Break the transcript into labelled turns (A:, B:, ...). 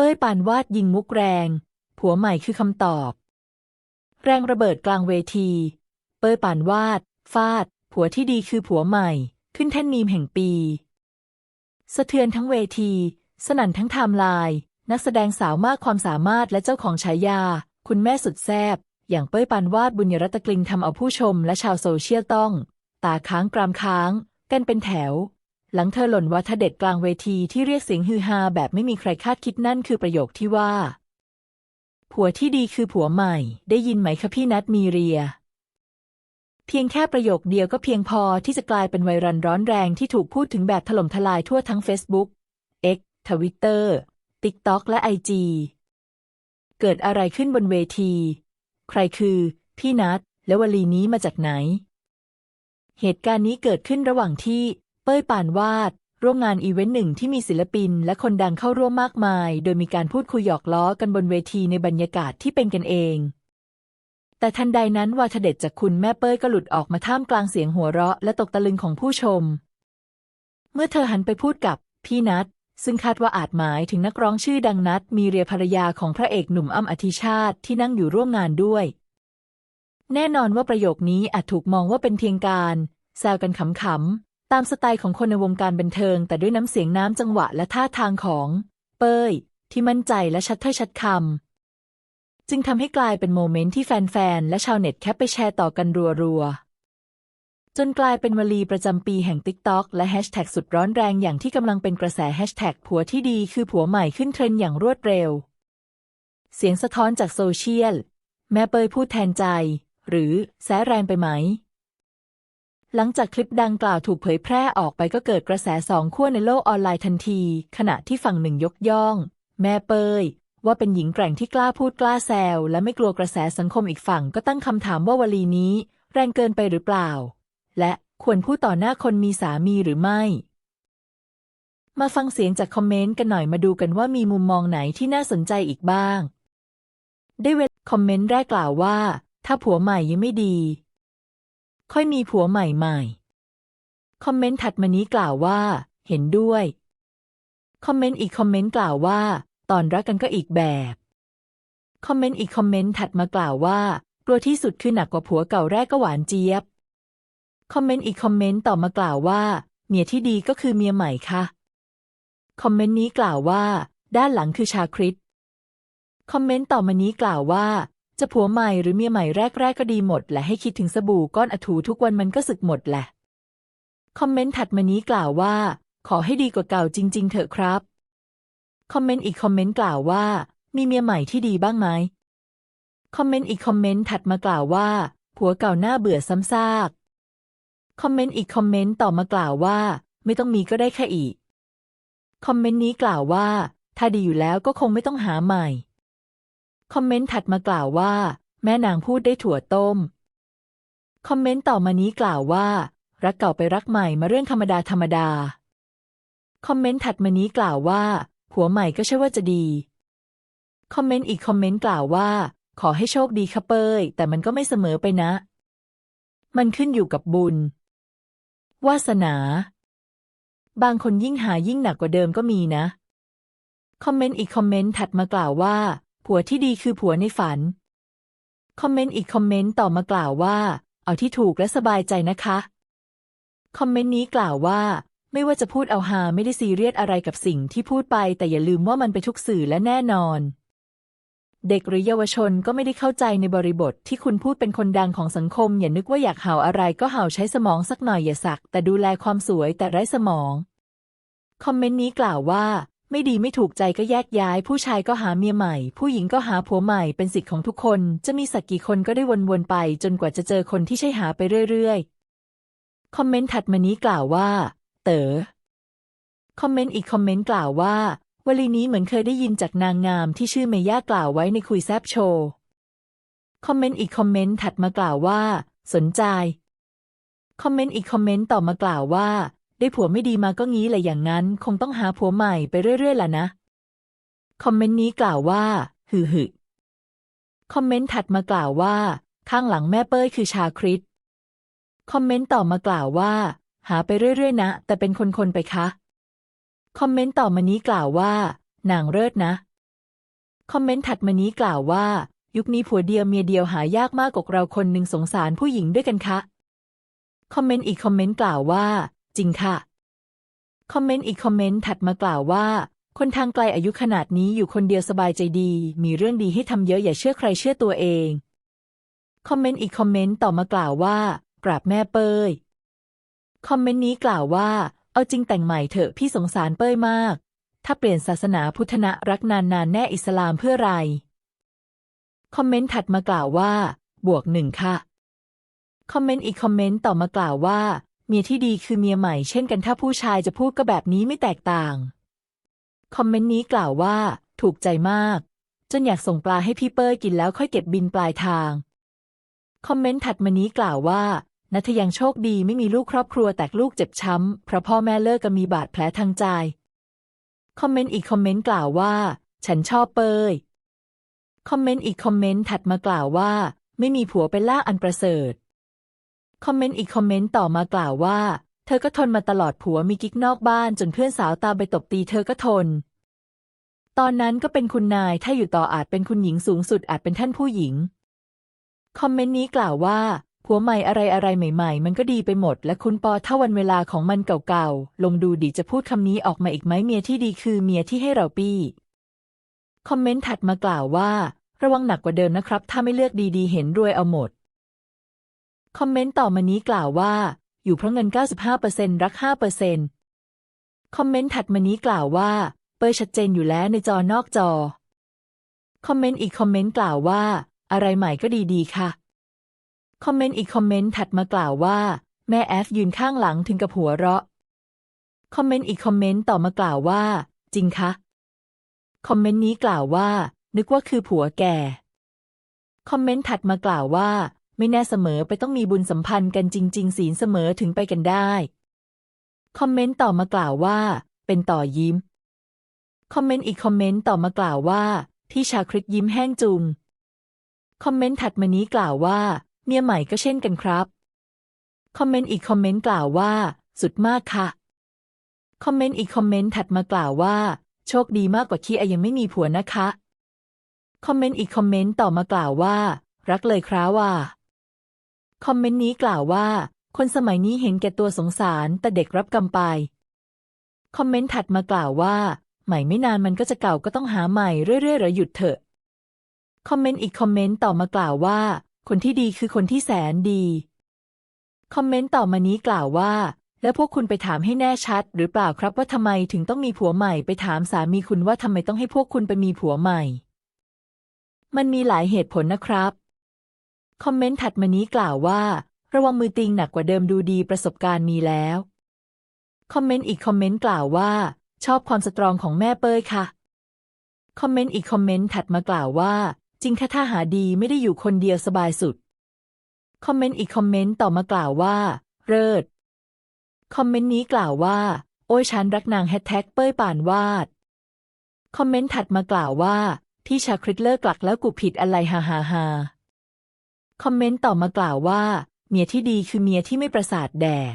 A: เป้ยปานวาดยิงมุกแรง ผัวใหม่คือคำตอบ แรงระเบิดกลางเวที เป้ยปานวาด ฟาด ผัวที่ดีคือผัวใหม่ ขึ้นแท่นมีมแห่งปี สะเทือนทั้งเวที สนั่นทั้งไทม์ไลน์นักแสดงสาวมากความสามารถและเจ้าของฉายา คุณแม่สุดแซบอย่างเป้ยปานวาดบุญยรัตกลิงทำเอาผู้ชมและชาวโซเชียลต้อง ตาค้างกรามค้าง กันเป็นแถว หลังเธอหล่นวาทเด็ดกลางเวทีที่เรียกเสียงฮือฮาแบบไม่มีใครคาดคิดนั่นคือประโยคที่ว่า ผัวที่ดีคือผัวใหม่ ได้ยินไหมคะพี่นัทมีเรีย เพียงแค่ประโยคเดียวก็เพียงพอที่จะกลายเป็นไวรัลร้อนแรงที่ถูกพูดถึงแบบถล่มทลายทั่วทั้ง Facebook X Twitter TikTok และ IG เกิดอะไรขึ้นบนเวที ใครคือ พี่นัทและวลีนี้มาจากไหน เหตุการณ์นี้เกิดขึ้นระหว่างที่ ป้ยปานวาด ร่วมงานอีเวนต์หนึ่งที่มีศิลปินและคนดังเข้าร่วมมากมาย โดยมีการพูดคุยหยอกล้อกันบนเวทีในบรรยากาศที่เป็นกันเอง แต่ทันใดนั้นวาทเด็ดจากคุณแม่เป้ยก็หลุดออกมาท่ามกลางเสียงหัวเราะและตกตะลึงของผู้ชม เมื่อเธอหันไปพูดกับพี่นัทซึ่งคาดว่าอาจหมายถึงนักร้องชื่อดังนัทมีเรียภรรยาของพระเอกหนุ่มอ้ำอธิชาติที่นั่งอยู่ร่วมงานด้วย แน่นอนว่าประโยคนี้อาจถูกมองว่าเป็นเพียงการแซวกันขำๆ ตามสไตล์ของคนในวงการบันเทิง แต่ด้วยน้ำเสียงน้ำจังหวะและท่าทางของ เป้ย ที่มั่นใจและชัดถ้อยชัดคำจึงทำให้กลายเป็นโมเมนต์ที่แฟนๆ และชาวเน็ตแคปไปแชร์ต่อกันรัวๆ จนกลายเป็นวลีประจำปีแห่ง TikTok และแฮชแท็กสุดร้อนแรงอย่างที่กำลังเป็นกระแสแฮชแท็กผัวที่ดีคือผัวใหม่ขึ้นเทรนด์อย่างรวดเร็ว เสียงสะท้อนจากโซเชียล แม่เปยพูดแทนใจ หรือแสแรงไปไหม หลังจากคลิปดังกล่าวถูกเผยแพร่ออกไปก็เกิดกระแสสองขั้วในโลกออนไลน์ทันที ขณะที่ฝั่งหนึ่งยกย่อง แม่เปยว่าเป็นหญิงแกร่งที่กล้าพูดกล้าแซวและไม่กลัวกระแสสังคมอีกฝั่งก็ตั้งคำถามว่าวลีนี้ แรงเกินไปหรือเปล่า และควรพูดต่อหน้าคนมีสามีหรือไม่ มาฟังเสียงจากคอมเมนต์กันหน่อยมาดูกันว่ามีมุมมองไหนที่น่าสนใจอีกบ้าง ได้เวลคอมเมนต์แรกกล่าวว่า ถ้าผัวใหม่ยังไม่ดี ค่อยมีผัวใหม่ใหม่คอมเมนต์ถัดมานี้กล่าวว่า เห็นด้วย คอมเมนต์อีกคอมเมนต์กล่าวว่า ตอนรักกันก็อีกแบบ คอมเมนต์อีกคอมเมนต์ถัดมากล่าวว่ากลัวที่สุดคือหนักกว่าผัวเก่าแรกก็หวานเจี๊ยบ คอมเมนต์อีกคอมเมนต์ต่อมากล่าวว่าเมียที่ดีก็คือเมียใหม่ค่ะ คอมเมนต์นี้กล่าวว่า ด้านหลังคือชาคริต คอมเมนต์ต่อมานี้กล่าวว่า จะผัวใหม่หรือเมียใหม่แรกๆก็ดีหมดและให้คิดถึงสบู่ก้อนอถูทุกวันมันก็สึกหมดแหละ คอมเมนต์ถัดมานี้กล่าวว่า ขอให้ดีกว่าเก่าจริง ๆ เถอะครับ คอมเมนต์อีกคอมเมนต์กล่าวว่า มีเมียใหม่ที่ดีบ้างไหมคอมเมนต์อีกคอมเมนต์ถัดมากล่าวว่า ผัวเก่าหน้าเบื่อซ้ำซาก คอมเมนต์อีกคอมเมนต์ต่อมากล่าวว่า ไม่ต้องมีก็ได้แค่อีก คอมเมนต์นี้กล่าวว่า ถ้าดีอยู่แล้วก็คงไม่ต้องหาใหม่ คอมเมนต์ถัดมากล่าวว่า แม่นางพูดได้ถั่วต้ม คอมเมนต์ต่อมานี้กล่าวว่า รักเก่าไปรักใหม่มาเรื่องธรรมดาธรรมดา คอมเมนต์ถัดมานี้กล่าวว่า ผัวใหม่ก็ใช่ว่าจะดี คอมเมนต์อีกคอมเมนต์กล่าวว่า ขอให้โชคดีค่ะเปยแต่มันก็ไม่เสมอไปนะ มันขึ้นอยู่กับบุญ วาสนา บางคนยิ่งหายิ่งหนักกว่าเดิมก็มีนะ คอมเมนต์อีกคอมเมนต์ถัดมากล่าวว่า ผัวที่ดีคือผัวในฝัน คอมเมนต์อีกคอมเมนต์ต่อมากล่าวว่า เอาที่ถูกและสบายใจนะคะ คอมเมนต์นี้กล่าวว่า ไม่ว่าจะพูดเอาฮาไม่ได้ซีเรียสอะไรกับสิ่งที่พูดไป แต่อย่าลืมว่ามันไปทุกสื่อและแน่นอน เด็กหรือเยาวชนก็ไม่ได้เข้าใจในบริบทที่คุณพูดเป็นคนดังของสังคม อย่านึกว่าอยากเห่าอะไรก็เห่าใช้สมองสักหน่อยอย่าสัก แต่ดูแลความสวยแต่ไร้สมอง คอมเมนต์นี้กล่าวว่า ไม่ดีไม่ถูกใจก็แยกย้าย ผู้ชายก็หาเมียใหม่ ผู้หญิงก็หาผัวใหม่เป็นสิทธิ์ของทุกคน จะมีสักกี่คนก็ได้วนๆไป จนกว่าจะเจอคนที่ใช่หาไปเรื่อยๆ คอมเมนต์ถัดมานี้กล่าวว่า เต๋อคอมเมนต์อีกคอมเมนต์กล่าวว่าวลีนี้เหมือนเคยได้ยินจากนางงามที่ชื่อเมย่ากล่าวไว้ในคุยแซบโชว์คอมเมนต์อีกคอมเมนต์ถัดมากล่าวว่า สนใจ คอมเมนต์อีกคอมเมนต์ต่อมากล่าวว่า ได้ผัวไม่ดีมาก็งี้แหละอย่างนั้น คงต้องหาผัวใหม่ไปเรื่อยๆล่ะนะ คอมเมนต์นี้กล่าวว่า หือหึคอมเมนต์ถัดมากล่าวว่า ข้างหลังแม่เป้ยคือชาคริตคอมเมนต์ต่อมากล่าวว่า หาไปเรื่อยๆนะ แต่เป็นคนๆไปคะ คอมเมนต์ต่อมานี้กล่าวว่า นางเลิศนะ คอมเมนต์ถัดมานี้กล่าวว่า ยุคนี้ผัวเดียวเมียเดียวหายากมากกว่าเราคนหนึ่งสงสารผู้หญิงด้วยกันคะ คอมเมนต์อีกคอมเมนต์กล่าวว่า จริงค่ะ คอมเมนต์อีกคอมเมนต์ถัดมากล่าวว่า คนทางไกลอายุขนาดนี้อยู่คนเดียวสบายใจดี มีเรื่องดีให้ทำเยอะอย่าเชื่อใครเชื่อตัวเอง คอมเมนต์อีกคอมเมนต์ต่อมากล่าวว่ากราบแม่เป้ย คอมเมนต์นี้กล่าวว่า เอาจริงแต่งใหม่เถอะพี่สงสารเป้ยมาก ถ้าเปลี่ยนศาสนาพุทธนะรักนานนานแน่อิสลามเพื่อไร คอมเมนต์ถัดมากล่าวว่า บวกหนึ่งค่ะ คอมเมนต์อีกคอมเมนต์ต่อมากล่าวว่า เมียที่ดีคือเมียใหม่เช่นกันถ้าผู้ชายจะพูดก็แบบนี้ไม่แตกต่าง คอมเมนต์นี้กล่าวว่า ถูกใจมาก จนอยากส่งปลาให้พี่เป้ยกินแล้วค่อยเก็บบินปลายทาง คอมเมนต์ถัดมานี้กล่าวว่านัทยังโชคดีไม่มีลูกครอบครัวแตกลูกเจ็บช้ำ เพราะพ่อแม่เลิกกันมีบาดแผลทางใจ คอมเมนต์อีกคอมเมนต์กล่าวว่า ฉันชอบเปยคอมเมนต์อีกคอมเมนต์ถัดมากล่าวว่า ไม่มีผัวเป็นล่าอันประเสริฐ คอมเมนต์อีกคอมเมนต์ต่อมากล่าวว่า เธอก็ทนมาตลอดผัวมีกิ๊กนอกบ้านจนเพื่อนสาวตามไปตบตีเธอก็ทน ตอนนั้นก็เป็นคุณนายถ้าอยู่ต่ออาจเป็นคุณหญิงสูงสุดอาจเป็นท่านผู้หญิง คอมเมนต์นี้กล่าวว่าผัวใหม่อะไรอะไรใหม่ ๆ มันก็ดีไปหมด และคุณปอถ้าวันเวลาของมันเก่าๆ ลงดูดีจะพูดคำนี้ออกมาอีกไหมเมียที่ดีคือเมียที่ให้เราปี้ คอมเมนต์ถัดมากล่าวว่า ระวังหนักกว่าเดิมนะครับ ถ้าไม่เลือกดีๆ เห็นรวยเอาหมด คอมเมนต์ต่อมานี้กล่าวว่า อยู่เพราะเงิน 95%รัก 5%คอมเมนต์ถัดมานี้กล่าวว่า เปยชัดเจนอยู่แล้วในจอนอกจอ คอมเมนต์อีกคอมเมนต์กล่าวว่า อะไรใหม่ก็ดีๆ ค่ะ คอมเมนต์อีกคอมเมนต์ถัดมากล่าวว่า แม่แอฟยืนข้างหลังถึงกับหัวเราะ คอมเมนต์อีกคอมเมนต์ต่อมากล่าวว่า จริงคะ คอมเมนต์นี้กล่าวว่า นึกว่าคือผัวแกคอมเมนต์ถัดมากล่าวว่า ไม่แน่เสมอไปต้องมีบุญสัมพันธ์กันจริง ๆ ศีลเสมอถึงไปกันได้ คอมเมนต์ต่อมากล่าวว่า เป็นต่อยิ้ม คอมเมนต์อีกคอมเมนต์ต่อมากล่าวว่า ที่ชาคริตยิ้มแห้งจุงคอมเมนต์ถัดมานี้กล่าวว่า เมียใหม่ก็เช่นกันครับ คอมเมนต์อีกคอมเมนต์กล่าวว่า สุดมากค่ะ คอมเมนต์อีกคอมเมนต์ถัดมากล่าวว่า โชคดีมากกว่าที่อยังไม่มีผัวนะคะ คอมเมนต์อีกคอมเมนต์ต่อมากล่าวว่า รักเลยคร้าว่า คอมเมนต์นี้กล่าวว่า คนสมัยนี้เห็นแก่ตัวสงสาร แต่เด็กรับกรรมไป คอมเมนต์ถัดมากล่าวว่า ใหม่ไม่นานมันก็จะเก่าก็ต้องหาใหม่เรื่อยๆหรือหยุดเถอะ คอมเมนต์อีกคอมเมนต์ต่อมากล่าวว่า คนที่ดีคือคนที่แสนดี คอมเมนต์ต่อมานี้กล่าวว่า แล้วพวกคุณไปถามให้แน่ชัด หรือเปล่าครับว่าทำไมถึงต้องมีผัวใหม่ไปถามสามีคุณว่าทำไมต้องให้พวกคุณไปมีผัวใหม่ มันมีหลายเหตุผลนะครับ คอมเมนต์ถัดมานี้กล่าวว่า ระวังมือติงหนักกว่าเดิมดูดีประสบการณ์มีแล้ว คอมเมนต์อีกคอมเมนต์กล่าวว่า ชอบความสตรองของแม่เป้ยค่ะ คอมเมนต์อีกคอมเมนต์ถัดมากล่าวว่า จริงค่ะถ้าหาดีไม่ได้อยู่คนเดียวสบายสุด คอมเมนต์อีกคอมเมนต์ต่อมากล่าวว่า เลิศคอมเมนต์นี้กล่าวว่า โอ้ยฉันรักนางแฮชแท็กเป้ยป่านวาด คอมเมนต์ถัดมากล่าวว่า ที่ชาคริตเลิกกลักแล้วกูผิดอะไรฮ่าฮ่าฮ่า คอมเมนต์ต่อมากล่าวว่า เมียที่ดีคือเมียที่ไม่ประสาทแดก